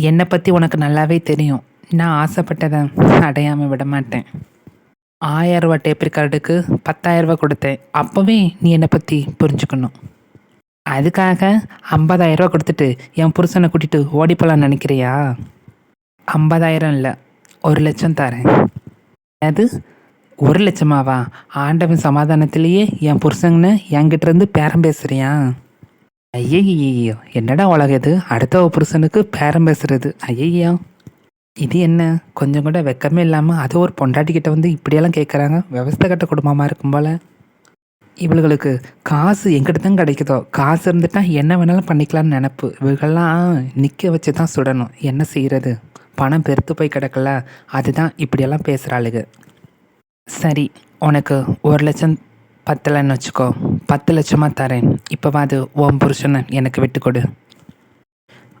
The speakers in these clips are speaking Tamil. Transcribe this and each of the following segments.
என்னை பற்றி உனக்கு நல்லாவே தெரியும். நான் ஆசைப்பட்டதை அடையாமல் விட மாட்டேன். ஆயிரம் ரூபா டேப் ரெக்கார்டுக்கு கொடுத்தேன். அப்போவே நீ என்னை பற்றி புரிஞ்சுக்கணும். அதுக்காக ஐம்பதாயிரரூவா கொடுத்துட்டு என் புருஷனை கூட்டிகிட்டு ஓடி போகலான்னு நினைக்கிறியா? ஐம்பதாயிரம் இல்லை ஒரு லட்சம் தரேன். அது ஒரு லட்சமாவா? ஆண்டவன் சமாதானத்திலேயே என் புருஷங்கன்னு என்கிட்ட இருந்து பேரம் பேசுறியா? ஐயையோ என்னடா உலகம் இது? அடுத்த புருஷனுக்கு பேரம் பேசுறது. ஐயய்யா இது என்ன? கொஞ்சம் கூட வெக்கமே இல்லாமல் அது ஒரு பொண்டாட்டிக்கிட்ட வந்து இப்படியெல்லாம் கேட்குறாங்க விவசாய கட்ட குடும்பமாக இருக்கும் போல. இவளுகளுக்கு காசு எங்கிட்ட தான் கிடைக்குதோ? காசு இருந்துட்டா என்ன வேணாலும் பண்ணிக்கலாம்னு நினப்பு. இவர்கள்லாம் நிற்க வச்சு தான் சுடணும். என்ன செய்கிறது பணம் பெருத்து போய் கிடக்கல அதுதான் இப்படியெல்லாம் பேசுகிறாளுங்க சரி உனக்கு ஒரு லட்சம் பத்தலைன்னு வச்சுக்கோ. பத்து லட்சமாக தரேன். இப்போவாது ஓம் புருஷனை எனக்கு விட்டு கொடு.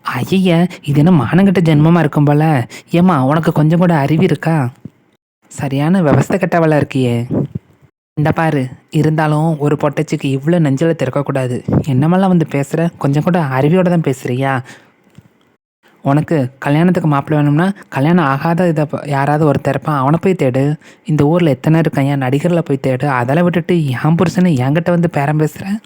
ஐய இது என்ன மானங்கிட்ட ஜென்மமாக இருக்கும் போல? ஏம்மா உனக்கு கொஞ்சம் கூட அறிவு இருக்கா? சரியான விவஸ்தை கட்டவளாக இருக்கியே. இந்த பாரு இருந்தாலும் ஒரு பொட்டச்சிக்கு இவ்வளோ நெஞ்சலை திறக்கக்கூடாது என்னமெல்லாம் வந்து பேசுகிற கொஞ்சம் கூட அறிவியோட தான் பேசுகிறியா உனக்கு கல்யாணத்துக்கு மாப்பிள்ளை வேணும்னா கல்யாணம் ஆகாத இதை யாராவது ஒரு திறப்பான் அவனை போய் தேடு. இந்த ஊரில் எத்தனை இருக்கான் என் நடிகரில் போய் தேடு. அதெல்லாம் விட்டுட்டு என் புருஷனை என்கிட்ட வந்து பேரம் பேசுகிறேன்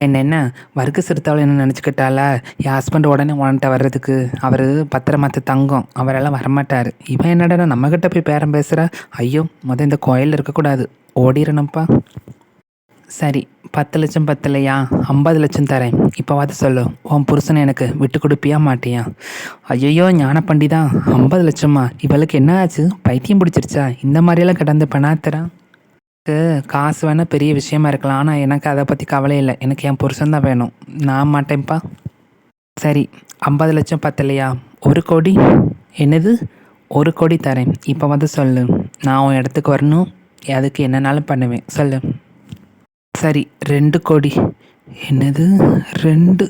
என்ன என்ன? வர்க்க சிறுத்தாவில் என்ன நினச்சிக்கிட்டால என் ஹஸ்பண்ட் உடனே உன்கிட்ட வர்றதுக்கு. அவர் பத்திரமாத்த தங்கம். அவரெல்லாம் வரமாட்டார். இவன் என்னடா நம்மக்கிட்ட போய் பேரம் பேசுகிற ஐயோ முத இந்த கோயிலில் இருக்கக்கூடாது. ஓடிடணும்ப்பா சரி. பத்து லட்சம் பத்தலையா? ஐம்பது லட்சம் தரேன். இப்போவாது சொல்லு. உன் புருஷனை எனக்கு விட்டு கொடுப்பியா மாட்டியா? ஐயோ ஞான பண்டிதா ஐம்பது லட்சமா? இவளுக்கு என்ன ஆச்சு? பைத்தியம் பிடிச்சிருச்சா? இந்த மாதிரியெல்லாம் கிடந்து பண்ணாத்தரா எனக்கு காசு வேணால் பெரிய விஷயமா இருக்கலாம். ஆனால் எனக்கு அதை பற்றி கவலை இல்லை. எனக்கு என் புருஷன் தான் வேணும். நான் மாட்டேன்ப்பா. சரி ஐம்பது லட்சம் பத்தலையா? ஒரு கோடி? என்னது? ஒரு கோடி தரேன். இப்போ வந்து சொல்லு. நான் உன் இடத்துக்கு வரணும். அதுக்கு என்னனாலும் பண்ணுவேன். சொல்லு. சரி ரெண்டு கோடி. என்னது? ரெண்டு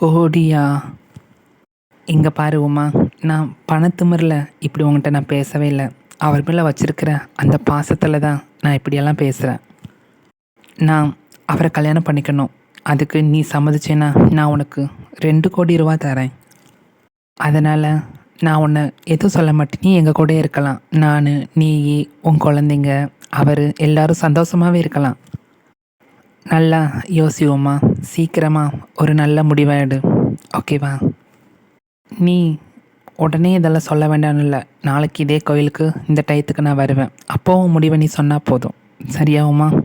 கோடியா? இங்கே பாரு உமா நான் பணத்துமரில் இப்படி உங்கள்கிட்ட நான் பேசவே இல்லை. அவர் மேலே வச்சுருக்கிற அந்த பாசத்தில் தான் நான் இப்படியெல்லாம் பேசுகிறேன் நான் அவரை கல்யாணம் பண்ணிக்கணும். அதுக்கு நீ சம்மதிச்சேன்னா நான் உனக்கு ரெண்டு கோடி ரூபா தரேன். அதனால் நான் உன்னை எதுவும் சொல்ல மாட்டேன். நீ எங்கள் கூட இருக்கலாம். நான் நீ உன் குழந்தைங்க அவர் எல்லாரும் சந்தோஷமாகவே இருக்கலாம். நல்லா யோசிவோமா சீக்கிரமாக ஒரு நல்ல முடிவாயிடு. ஓகேவா? நீ உடனே இதெல்லாம் சொல்ல வேண்டாம்னு இல்லை. நாளைக்கு இதே கோயிலுக்கு இந்த டயத்துக்கு நான் வருவேன். அப்போவும் முடிவை நீ சொன்னால் போதும். சரியாகுமா?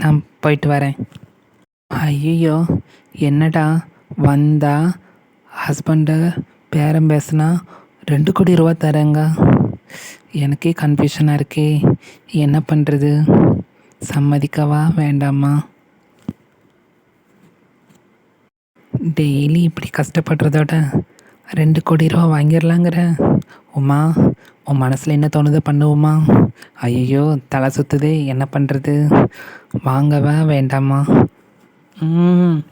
நான் போயிட்டு வரேன். ஐயோ என்னடா? வந்தா ஹஸ்பண்டை பேரம் பேசுனா ரெண்டு கோடி ரூபா தரேங்க. எனக்கே கன்ஃபியூஷனாக இருக்கே. என்ன பண்ணுறது சம்மதிக்கவா? வேண்டாமா? டெய்லி இப்படி கஷ்டப்படுறதோட ரெண்டு கோடி ரூபா வாங்கிடலாங்கிற உமா உன் மனசில் என்ன தோணுதோ பண்ணுவோமா ஐயோ தலை சுற்றுதே என்ன பண்ணுறது வாங்கவா வேண்டாமா? ம்